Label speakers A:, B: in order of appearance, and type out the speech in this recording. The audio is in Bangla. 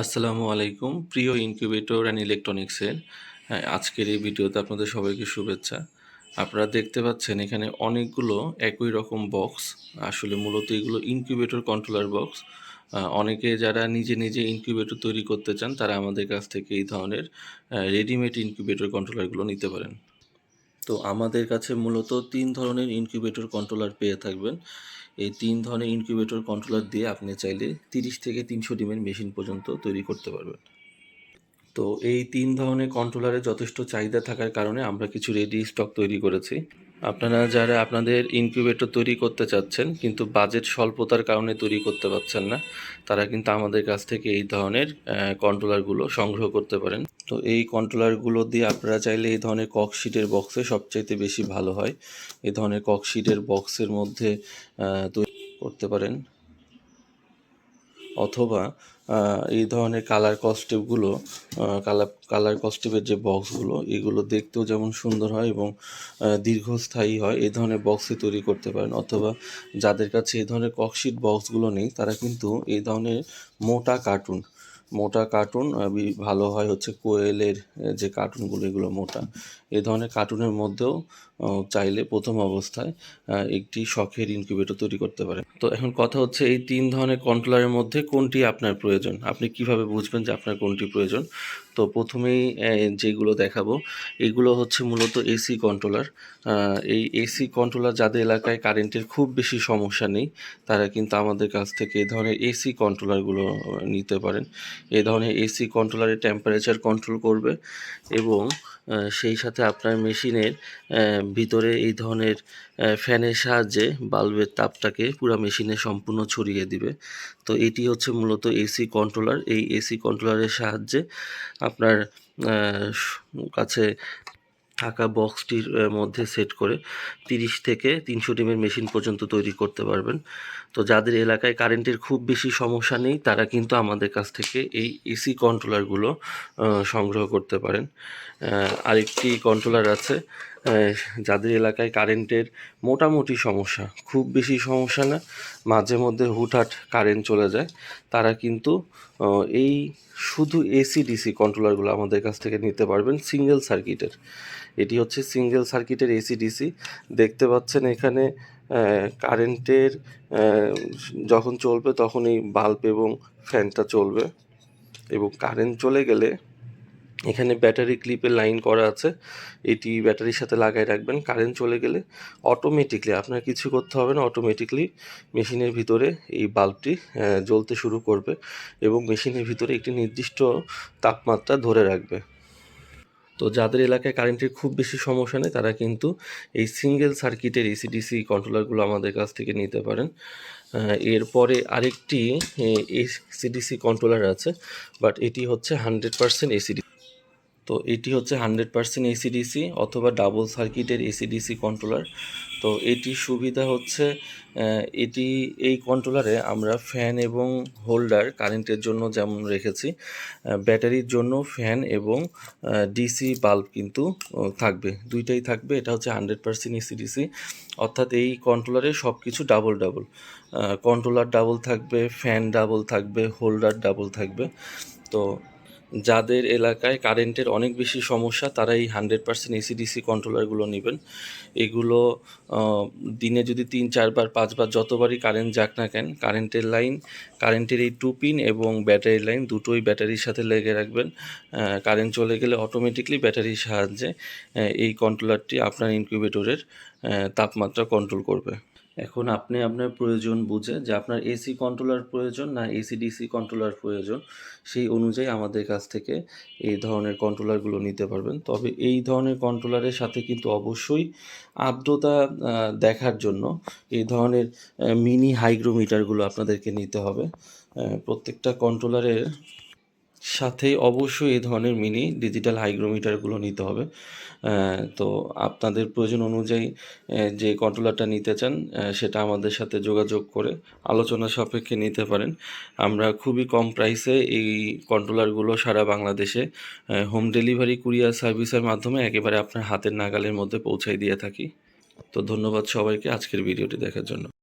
A: আসসালামু আলাইকুম। প্রিয় ইনকিউবেটর অ্যান্ড ইলেকট্রনিক্সের হ্যাঁ, আজকের এই ভিডিওতে আপনাদের সবাইকে শুভেচ্ছা। আপনারা দেখতে পাচ্ছেন এখানে অনেকগুলো একই রকম বক্স আসলে মূলত এগুলো ইনকিউবেটর কন্ট্রোলার বক্স। অনেকে যারা নিজে নিজে ইনকিউবেটর তৈরি করতে চান তারা আমাদের কাছ থেকে এই ধরনের রেডিমেড ইনকিউবেটর কন্ট্রোলারগুলো নিতে পারেন। তো আমাদের কাছে মূলত তিন ধরনের ইনকিউবেটর কন্ট্রোলার পেয়ে থাকবেন। এই তিন ধরনের ইনকিউবেটর কন্ট্রোলার দিয়ে আপনি চাইলে তিরিশ থেকে তিনশো ডিমের মেশিন পর্যন্ত তৈরি করতে পারবেন। তো এই তিন ধরনের কন্ট্রোলারে যথেষ্ট চাহিদা থাকার কারণে আমরা কিছু রেডি স্টক তৈরি করেছি। আপনারা যারা আপনাদের ইনকিউবেটর তৈরি করতে চাচ্ছেন, কিন্তু বাজেট স্বল্পতার কারণে তৈরি করতে পারছেন না, তারা কিন্তু আমাদের কাছ থেকে এই ধরনের কন্ট্রোলারগুলো সংগ্রহ করতে পারেন। তো এই কন্ট্রোলারগুলো দিয়ে আপনারা চাইলে এই ধরনের ককশিটের বক্সে সবচাইতে বেশি ভালো হয়। এই ধরনের ককশিটের বক্সের মধ্যে তৈরি করতে পারেন। অথবা এই ধরনের কালার কস্টেপগুলো কালার কালার কস্টেপের যে বক্সগুলো এগুলো দেখতেও যেমন সুন্দর হয় এবং দীর্ঘস্থায়ী হয়, এই ধরনের বক্সে তৈরি করতে পারেন। অথবা, যাদের কাছে এই ধরনের ককশিট বক্সগুলো নেই, তারা কিন্তু এই ধরনের মোটা কার্টুন মোটা কার্টুন ভালো হয় হচ্ছে কোয়েলের যে কার্টুনগুলো এগুলো মোটা। এ ধরনের কার্টুনের মধ্যেও চাইলে প্রথম অবস্থায় একটি শখের ইনকিউবেটর তৈরি করতে পারে। তো এখন কথা হচ্ছে এই তিন ধরনের কন্ট্রোলারের মধ্যে কোনটি আপনার প্রয়োজন? আপনি কীভাবে বুঝবেন যে আপনার কোনটি প্রয়োজন? তো প্রথমেই যেগুলো দেখাবো, এগুলো হচ্ছে মূলত এসি কন্ট্রোলার। এই এসি কন্ট্রোলার যাদের এলাকায় কারেন্টের খুব বেশি সমস্যা নেই, তারা কিন্তু আমাদের কাছ থেকে এই ধরনের এসি কন্ট্রোলারগুলো নিতে পারেন। এই ধরনের এসি কন্ট্রোলারের টেম্পারেচার কন্ট্রোল করবে এবং সেই সাথে আপনার মেশিনের ভিতরে এই ধরনের ফ্যানের সাহায্যে বাল্বের তাপটাকে পুরো মেশিনে সম্পূর্ণ ছড়িয়ে দিবে। তো এটি হচ্ছে মূলত এসি কন্ট্রোলার। এই এসি কন্ট্রোলারের সাহায্যে আপনার কাছে থাকা বক্সটির মধ্যে সেট করে তিরিশ থেকে তিনশো ডিমের মেশিন পর্যন্ত তৈরি করতে পারবেন। তো যাদের এলাকায় কারেন্টের খুব বেশি সমস্যা নেই, তারা কিন্তু আমাদের কাছ থেকে এই এসি কন্ট্রোলারগুলো সংগ্রহ করতে পারেন। আরেকটি কন্ট্রোলার আছে যাদের এলাকায় কারেন্টের মোটামুটি সমস্যা, খুব বেশি সমস্যা না, মাঝে মধ্যে হুটহাট কারেন্ট চলে যায়, তারা কিন্তু এই শুধু এসি ডিসি কন্ট্রোলারগুলো আমাদের কাছ থেকে নিতে পারবেন সিঙ্গেল সার্কিটের এটি হচ্ছে সিঙ্গেল সার্কিটের এসি ডিসি দেখতে পাচ্ছেন এখানে কারেন্টের যখন চলবে তখন এই বাল্ব এবং ফ্যানটা চলবে এবং কারেন্ট চলে গেলে এখানে ব্যাটারি ক্লিপের লাইন করা আছে। এটি ব্যাটারির সাথে লাগাই রাখবেন। কারেন্ট চলে গেলে অটোমেটিকলি আপনার কিছু করতে হবে না অটোমেটিকলি মেশিনের ভিতরে এই বাল্বটি জ্বলতে শুরু করবে এবং মেশিনের ভিতরে একটি নির্দিষ্ট তাপমাত্রা ধরে রাখবে। তো যাদের এলাকায় কারেন্টের খুব বেশি সমস্যা নেই, তারা কিন্তু এই সিঙ্গেল সার্কিটের এসিডিসি কন্ট্রোলারগুলো আমাদের কাছ থেকে নিতে পারেন। এরপরে আরেকটি এসিডিসি কন্ট্রোলার আছে বাট এটি হচ্ছে হান্ড্রেড পার্সেন্ট এসিডি তো এটি হচ্ছে হান্ড্রেড পার্সেন্ট এসিডিসি অথবা ডাবল সার্কিটের এসিডিসি কন্ট্রোলার তো এটির সুবিধা হচ্ছে এটি, এই কন্ট্রোলারে আমরা ফ্যান এবং হোল্ডার কারেন্টের জন্য যেমন রেখেছি ব্যাটারির জন্য ফ্যান এবং ডিসি বাল্ব কিন্তু থাকবে। দুইটাই থাকবে, এটা হচ্ছে হান্ড্রেড পার্সেন্ট এসিডিসি অর্থাৎ এই কন্ট্রোলারে সব কিছু ডাবল ডাবল কন্ট্রোলার ডাবল থাকবে ফ্যান ডাবল থাকবে হোল্ডার ডাবল থাকবে। তো যাদের এলাকায় কারেন্টের অনেক বেশি সমস্যা, তারা এই হান্ড্রেড পার্সেন্ট এসিডিসি কন্ট্রোলারগুলো নেবেন। এগুলো দিনে যদি তিন, চারবার, পাঁচবার যতবারই কারেন্ট যাক না কেন কারেন্টের লাইন কারেন্টের এই টু পিন এবং ব্যাটারি লাইন দুটোই ব্যাটারির সাথে লেগে রাখবেন। কারেন্ট চলে গেলে অটোমেটিকলি ব্যাটারির সাহায্যে এই কন্ট্রোলারটি আপনার ইনকিউবেটরের তাপমাত্রা কন্ট্রোল করবে। এখন আপনি আপনার প্রয়োজন বুঝে যে আপনার এসি কন্ট্রোলার প্রয়োজন না এসি ডিসি কন্ট্রোলার প্রয়োজন, সেই অনুযায়ী আমাদের কাছ থেকে এই ধরনের কন্ট্রোলারগুলো নিতে পারবেন। তবে এই ধরনের কন্ট্রোলারের সাথে কিন্তু অবশ্যই আর্দ্রতা দেখার জন্য এই ধরনের মিনি হাইগ্রোমিটারগুলো আপনাদেরকে নিতে হবে। প্রত্যেকটা কন্ট্রোলারের সাথে অবশ্যই এই ধরনের মিনি ডিজিটাল হাইগ্রোমিটারগুলো নিতে হবে। তো আপনাদের প্রয়োজন অনুযায়ী যে কন্ট্রোলারটা নিতে চান সেটা আমাদের সাথে যোগাযোগ করে আলোচনা সাপেক্ষে নিতে পারেন। আমরা খুবই কম প্রাইসে এই কন্ট্রোলারগুলো সারা বাংলাদেশে হোম ডেলিভারি কুরিয়ার সার্ভিসের মাধ্যমে একেবারে আপনার হাতের নাগালের মধ্যে পৌঁছাই দিয়ে থাকি। তো ধন্যবাদ সবাইকে আজকের ভিডিওটি দেখার জন্য।